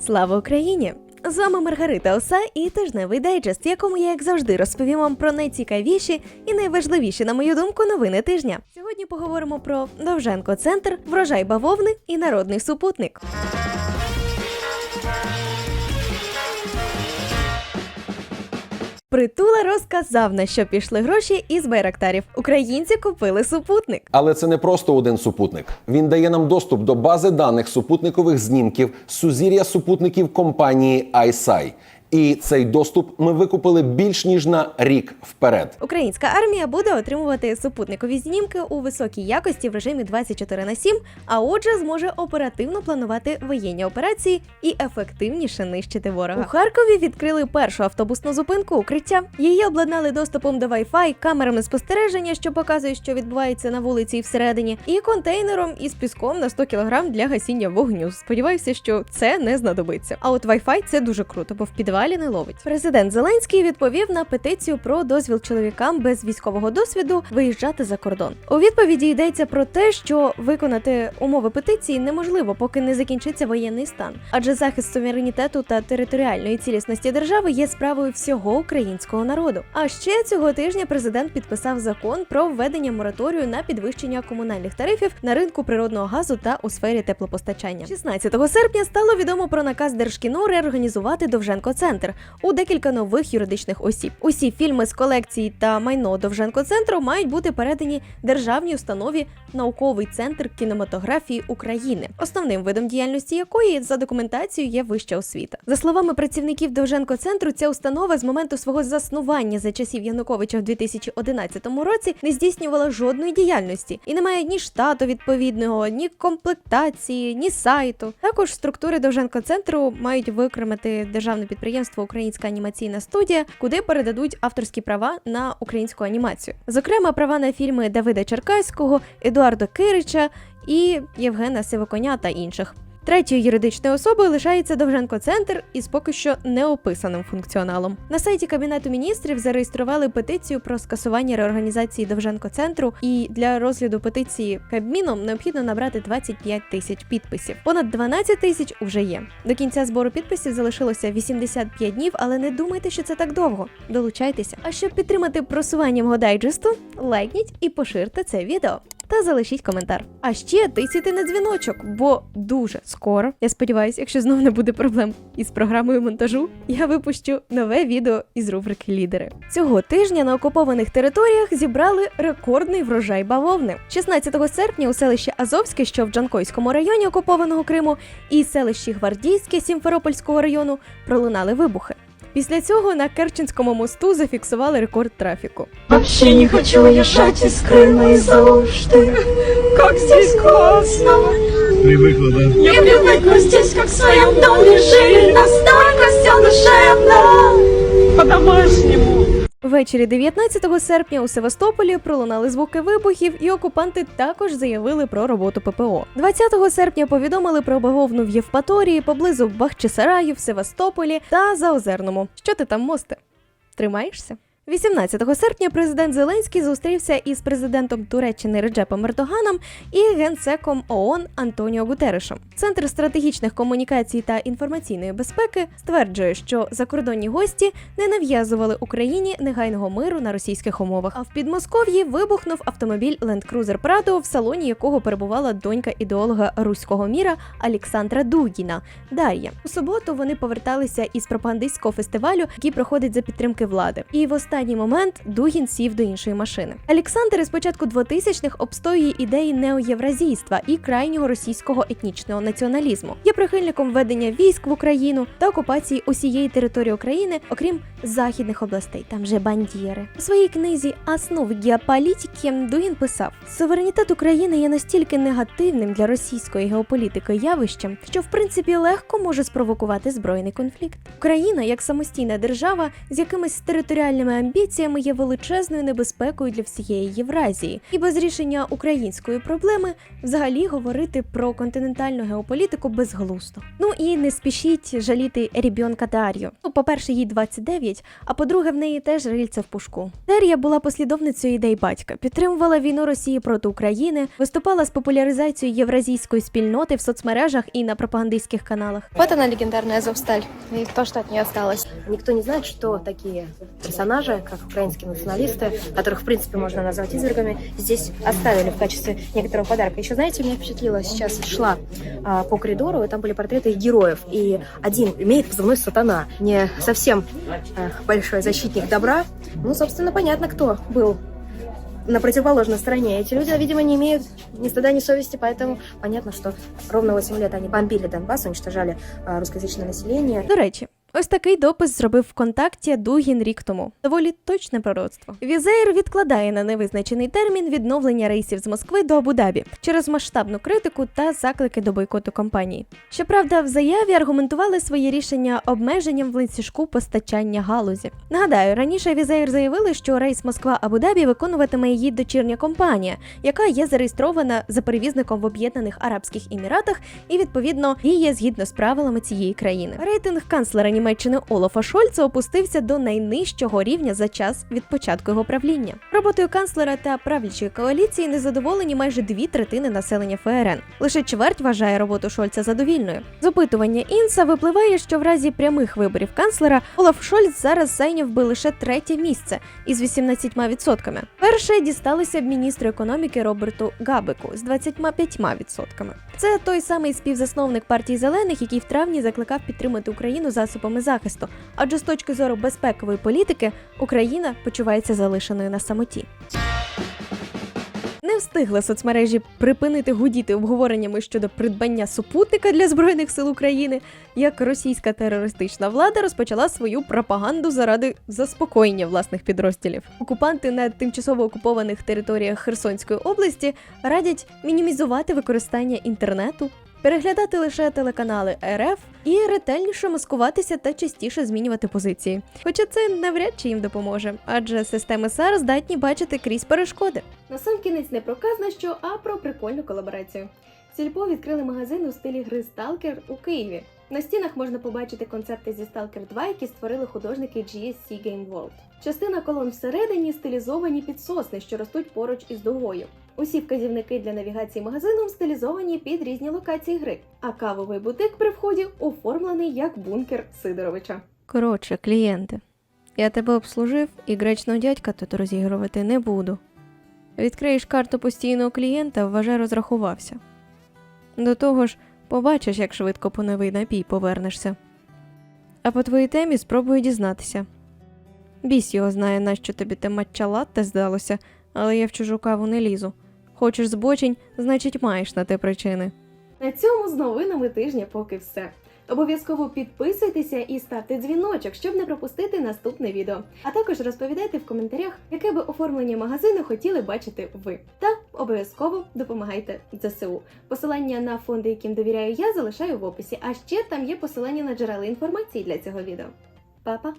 Слава Україні! З вами Маргарита Оса і тижневий дайджест, в якому я, як завжди, розповім вам про найцікавіші і найважливіші, на мою думку, новини тижня. Сьогодні поговоримо про Довженко Центр, врожай бавовни і народний супутник. Притула розказав, на що пішли гроші із байрактарів. Українці купили супутник. Але це не просто один супутник. Він дає нам доступ до бази даних супутникових знімків сузір'я супутників компанії ISI. І цей доступ ми викупили більш ніж на рік вперед. Українська армія буде отримувати супутникові знімки у високій якості в режимі 24 на 7, а отже, зможе оперативно планувати воєнні операції і ефективніше нищити ворога. У Харкові відкрили першу автобусну зупинку укриття. Її обладнали доступом до Wi-Fi, камерами спостереження, що показують, що відбувається на вулиці і всередині, і контейнером із піском на 100 кг для гасіння вогню. Сподіваюся, що це не знадобиться. А от Wi-Fi це дуже круто, бо в підвалі не ловить. Президент Зеленський відповів на петицію про дозвіл чоловікам без військового досвіду виїжджати за кордон. У відповіді йдеться про те, що виконати умови петиції неможливо, поки не закінчиться воєнний стан, адже захист суверенітету та територіальної цілісності держави є справою всього українського народу. А ще цього тижня президент підписав закон про введення мораторію на підвищення комунальних тарифів на ринку природного газу та у сфері теплопостачання. 16 серпня стало відомо про наказ Держкіно реорганізувати Довженко Центр у декілька нових юридичних осіб. Усі фільми з колекції та майно Довженко Центру мають бути передані державній установі Науковий центр кінематографії України, основним видом діяльності якої за документацією є вища освіта. За словами працівників Довженко Центру, ця установа з моменту свого заснування за часів Януковича в 2011 році не здійснювала жодної діяльності і не має ні штату відповідного, ні комплектації, ні сайту. Також структури Довженко Центру мають викремити державне підприємство Українська анімаційна студія, куди передадуть авторські права на українську анімацію. Зокрема, права на фільми Давида Черкаського, Едуарда Кирича і Євгена Сивоконя та інших. Третьою юридичною особою лишається Довженко Центр із поки що неописаним функціоналом. На сайті Кабінету міністрів зареєстрували петицію про скасування реорганізації Довженко Центру, і для розгляду петиції Кабміном необхідно набрати 25 тисяч підписів. Понад 12 тисяч уже є. До кінця збору підписів залишилося 85 днів, але не думайте, що це так довго. Долучайтеся. А щоб підтримати просування мого дайджесту, лайкніть і поширте це відео та залишіть коментар. А ще тисяйте на дзвіночок, бо дуже скоро, я сподіваюся, якщо знов не буде проблем із програмою монтажу, я випущу нове відео із рубрики Лідери. Цього тижня на окупованих територіях зібрали рекордний врожай бавовни. 16 серпня у селищі Азовське, що в Джанкойському районі окупованого Криму, і селищі Гвардійське Сімферопольського району пролунали вибухи. Після цього на Керченському мосту зафіксували рекорд трафіку. Вообще не хочу уезжать из Крыма из-за лужды. Как здесь классно. Привыкла, да? Я привыкла здесь, как в своем доме жить. Настолько все душевно. По-домашнему. Ввечері 19 серпня у Севастополі пролунали звуки вибухів, і окупанти також заявили про роботу ППО. 20 серпня повідомили про бавовну в Євпаторії поблизу Бахчисараю в Севастополі та Заозерному. Що ти там мосте? Тримаєшся? 18 серпня президент Зеленський зустрівся із президентом Туреччини Реджепом Ердоганом і генсеком ООН Антоніо Гутерешем. Центр стратегічних комунікацій та інформаційної безпеки стверджує, що закордонні гості не нав'язували Україні негайного миру на російських умовах. А в Підмосков'ї вибухнув автомобіль Land Cruiser Prado, в салоні якого перебувала донька ідеолога руського міра Олександра Дугіна Дар'я. У суботу вони поверталися із пропагандистського фестивалю, який проходить за підтримки влади. І в останній момент Дугін сів до іншої машини. Олександр із початку 2000-х обстоює ідеї неоєвразійства і крайнього російського етнічного націоналізму. Є прихильником введення військ в Україну та окупації усієї території України, окрім західних областей. Там же бандіри. У своїй книзі Основи геополітики Дугін писав: суверенітет України є настільки негативним для російської геополітики явищем, що в принципі легко може спровокувати збройний конфлікт. Україна як самостійна держава з якимись територіальними амбіціями є величезною небезпекою для всієї Євразії, і без рішення української проблеми взагалі говорити про континентальну геополітику безглуздо. Ну і не спішіть жаліти рібьонка Дар'ю. Ну, по-перше, їй 29, а по-друге, в неї теж рильце в пушку. Дар'я була послідовницею ідей батька, підтримувала війну Росії проти України, виступала з популяризацією євразійської спільноти в соцмережах і на пропагандистських каналах. Вот она, легендарная Азовсталь, и то, что от нее осталось. Никто не знает, что такие персонажи, как украинские националисты, которых, в принципе, можно назвать извергами, здесь оставили в качестве некоторого подарка. Еще, знаете, меня впечатлило, сейчас шла а, по коридору, и там были портреты героев, и один имеет позывной «Сатана», не совсем а, большой защитник добра. Ну, собственно, понятно, кто был на противоположной стороне. Эти люди, видимо, не имеют ни стыда, ни совести, поэтому понятно, что ровно 8 лет они бомбили Донбасс, уничтожали а, русскоязычное население. До речі, ось такий допис зробив ВКонтакті Дугін рік тому. Доволі точне пророцтво. Візеєр відкладає на невизначений термін відновлення рейсів з Москви до Абу-Дабі через масштабну критику та заклики до бойкоту компанії. Щоправда, в заяві аргументували своє рішення обмеженням в ланцюжку постачання галузі. Нагадаю, раніше Візеєр заявили, що рейс Москва-Абу-Дабі виконуватиме її дочірня компанія, яка є зареєстрована за перевізником в Об'єднаних Арабських Еміратах і відповідно діє згідно з правилами цієї країни. Рейтинг канцлера Німеччини Олафа Шольца опустився до найнижчого рівня за час від початку його правління. Роботою канцлера та правлячої коаліції незадоволені майже дві третини населення ФРН. Лише чверть вважає роботу Шольца задовільною. З опитування інса випливає, що в разі прямих виборів канцлера Олаф Шольц зараз зайняв би лише третє місце із 18%. Перше дісталося б міністру економіки Роберту Габеку з 25%. Це той самий співзасновник партії зелених, який в травні закликав підтримати Україну засобами захисту. Адже з точки зору безпекової політики Україна почувається залишеною на самоті. Не встигли соцмережі припинити гудіти обговореннями щодо придбання супутника для збройних сил України, як російська терористична влада розпочала свою пропаганду заради заспокоєння власних підрозділів. Окупанти на тимчасово окупованих територіях Херсонської області радять мінімізувати використання інтернету. Переглядати лише телеканали РФ і ретельніше маскуватися та частіше змінювати позиції. Хоча це навряд чи їм допоможе, адже системи САР здатні бачити крізь перешкоди. На сам кінець не про що, а про прикольну колаборацію. Сільпо відкрили магазин у стилі гри Stalker у Києві. На стінах можна побачити концепти зі Stalker 2, які створили художники GSC Game World. Частина колон всередині стилізовані під сосни, що ростуть поруч із дугою. Усі вказівники для навігації магазином стилізовані під різні локації гри, а кавовий бутик при вході оформлений як бункер Сидоровича. Коротше, клієнти, я тебе обслужив і гречного дядька тут розігрувати не буду. Відкриєш карту постійного клієнта, вважай, розрахувався. До того ж, побачиш, як швидко по новий напій повернешся. А по твоїй темі спробую дізнатися. Біс його знає, нащо тобі те матча латте здалося, але я в чужу каву не лізу. Хочеш збочень, значить маєш на те причини. На цьому з новинами тижня поки все. Обов'язково підписуйтеся і ставте дзвіночок, щоб не пропустити наступне відео. А також розповідайте в коментарях, яке би оформлення магазину хотіли бачити ви. Та обов'язково допомагайте ЗСУ. Посилання на фонди, яким довіряю я, залишаю в описі. А ще там є посилання на джерела інформації для цього відео. Па-па!